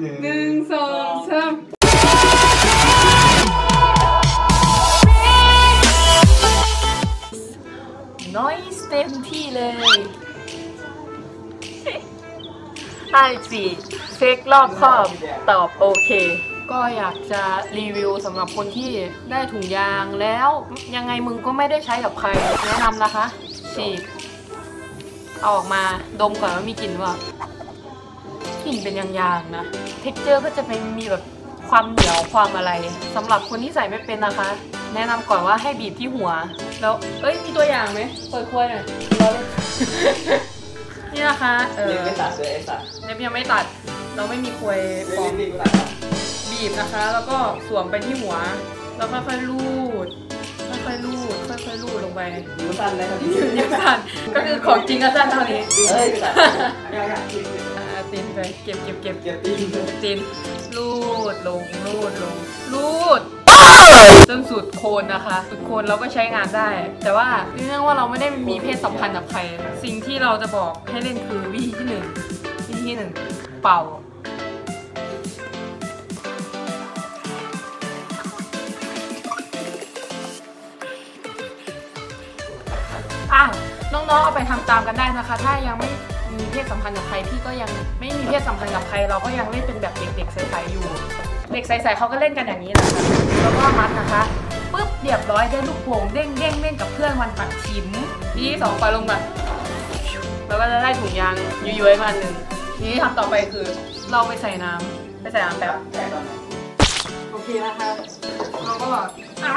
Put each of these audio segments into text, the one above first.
หนึ่งสองสามน้อยเต็มที่เลยห้าสี่เช็ครอบครอบตอบโอเค ก็อยากจะรีวิวสำหรับคนที่ได้ถุงยางแล้วยังไงมึงก็ไม่ได้ใช้กับใครแนะนำนะคะฉีกเอาออกมาดมก่อนว่ามีกลิ่นว่า กลิ่นเป็นยางๆนะเท็กเจอร์ก็จะเป็นมีแบบความเหนียวความอะไรสำหรับคนที่ใส่ไม่เป็นนะคะ แนะนำก่อนว่าให้บีบที่หัว แล้วเอ้ยมีตัวอย่างไหมเปิดครัวหน่อยรอเลยนี่นะคะเออเล็บไม่ตัดเลยไอ้สัตว์เล็บยังไม่ตัด เราไม่มีควยปลอมรีบตัดบีบนะคะ แล้วก็สวมไปที่หัว แล้วค่อยๆลูดค่อยๆลูดค่อยๆลูดลงไปนิ้วสั้นเลยครับนิ้วสั้นก็คือของจริงก็สั้นเท่านี้เฮ้ยตัดยังยังกิน อ่าตีนไปเก็บเก็บเก็บเก็บตีนตีนลูดลงลูดลงลูดจนสุดโคนนะคะสุดโคนเราก็ใช้งานได้ แต่ว่าเนื่องว่าเราไม่ได้มีเพศสัมพันธ์กับใคร สิ่งที่เราจะบอกให้เล่นคือวิธีที่หนึ่งวิธีที่หนึ่งเป่าอะน้องๆเอาไปทำตามกันได้นะคะ ถ้ายังไม่ มีเพศสัมพันธ์กับใครพี่ก็ยังไม่มีเพศสัมพันธ์กับใคร เราก็ยังเล่นเป็นแบบเด็กๆใสๆอยู่ เด็กใสๆเขาก็เล่นกันอย่างนี้นะคะแล้วก็มัดนะคะปุ๊บเรียบร้อยได้ลูกโป่งเด้งเด้งเล่นกับเพื่อนวันปัดฉิมทีที่สองปล่อยลงมาแล้วก็จะได้ถุงยางย้อยๆมาอันหนึ่งทีนี้ทำต่อไปคือเราไปใส่น้ำไปใส่น้ำแบบแต่ตอนไหนโอเคนะคะเราก็อะ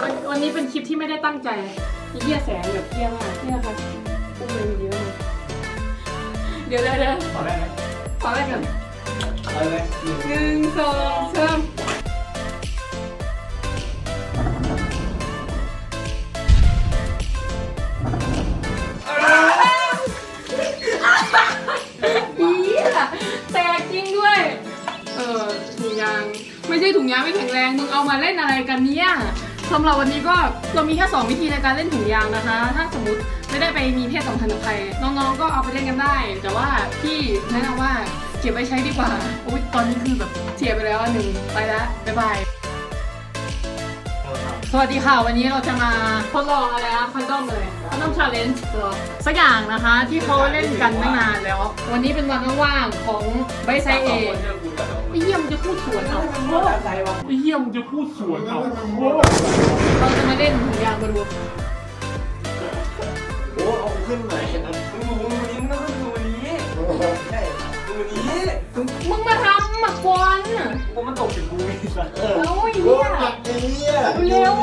วันวันนี้เป็นคลิปที่ไม่ได้ตั้งใจมีเหี้ยแสงแบบเหี้ยมากนี่นะคะอุ้มเลยเยอะ เดี๋ยวเดี๋ยวเดี๋ยวขอได้ไหมขอแรกก่อนอาเลยหนึ่งหนึ่งสองสามเหี้ยแตกจริงด้วย เออถุงยาง ไม่ใช่ถุงยางไม่แข็งแรงมึงเอามาเล่นอะไรกันเนี่ยสำหรับวันนี้ก็เรามีแค่สองวิธีในการเล่นถุงยางนะคะ ถ้าสมมติ ไม่ได้ไปมีเพศสัมพันธ์กับใคร น้องๆ ก็เอาไปเล่นกันได้ แต่ว่าพี่แนะนำว่าเก็บไว้ใช้ดีกว่าอุ้ยตอนนี้คือแบบเสียไปแล้วอันหนึ่งไปแล้วบ๊ายบายสวัสดีค่ะ วันนี้เราจะมาทดลองอะไรนะคอนดอมเลยคอนดอมชาเลนจ์สักอย่างนะคะที่เขาเล่นกันตั้งนานแล้ว วันนี้เป็นวันว่างๆของไบไซเอไอ้เหี้ยมนจะพูดสวนเอาโคตรอะไรวะไอ้เหี้ยมึงจะพูดสวนเอาเราจะมาเล่นถุงยางมาดูโมึงมาทำหมักบอลกูมันตกถึงกูไอ้สัตว์เออเอ้ยกูเหี้ยหนักไอ้เนี่ยเร็ว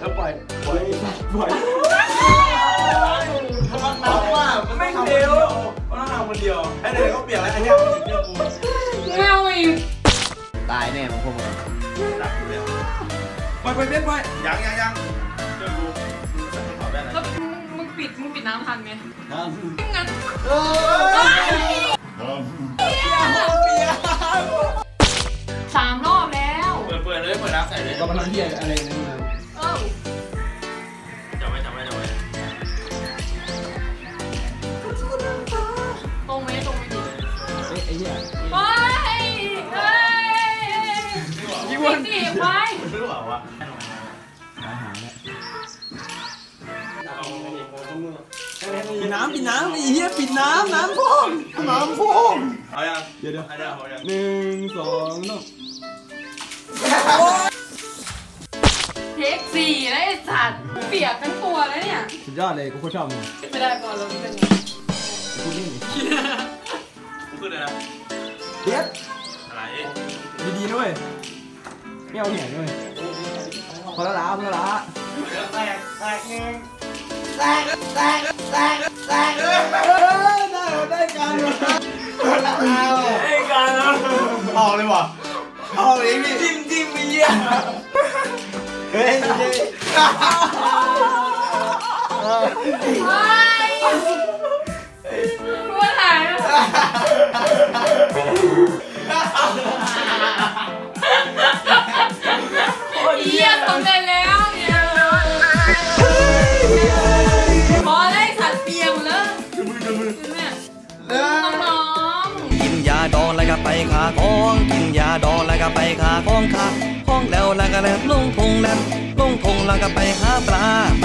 แล้วปล่อยปล่อยปล่อยมันหนักว่ะมันไม่เร็วมันต้องทำคนเดียวไอ้เด็กเขาเปลี่ยนแล้วไอ้เนี่ยมันติดเรื่องกูเงาอีกตายแน่มึงพวกมึงหนักอยู่แล้วปล่อยไปเล่นไปยังยังยังเรื่องกูใส่กระเป๋าได้ไหมแล้วมึงมึงปิดมึงปิดน้ำทันไหมงั้นเออ สามรอบแล้ว เปิดเปิดเลยเปิดน้ำใส่เลยก็มันเฮียอะไรนั่นมาเออจับไว้จับไว้จับไว้ตรงไหมตรงไหมดิเอ้ยไอ้เหี้ยไปเฮ้ยยี่วันสิไปไม่รู้เหรอวะหาหาแล้วปิปิดน้ำปิดน้ำไอ้เหี้ยปิดน้ำน้ำพ่มน้ำพ่ม เอายังเดี๋ยวเดี๋ยวเอายังเอายังหนึ่งสองน้เทคสี่แล้วไอ้สัตว์เปียกทั้งตัวแล้วเนี่ยำสุดยอดเลยกูโคตรชอบมึงไม่ได้ก่อนเราเป็นกูนี่กูขึ้นเลยนะเด็ดอะไรดีๆด้วยไม่เอาเหนียด้วยพอแล้วละพอแล้วละแตกแตกหนึ่งเออได้ได้การเลย ไอ้การเอาเลยว่ะเอาเองนี่จิ้มจิ้มมีเยี่ยเฮ้ยตัวไหนเาขาคอองกินยาดองแล้วก็ไปขาของขาของแล้วแล้วก็แลบลงทงแลบลงทงแล้วก็ไปหาปลาไป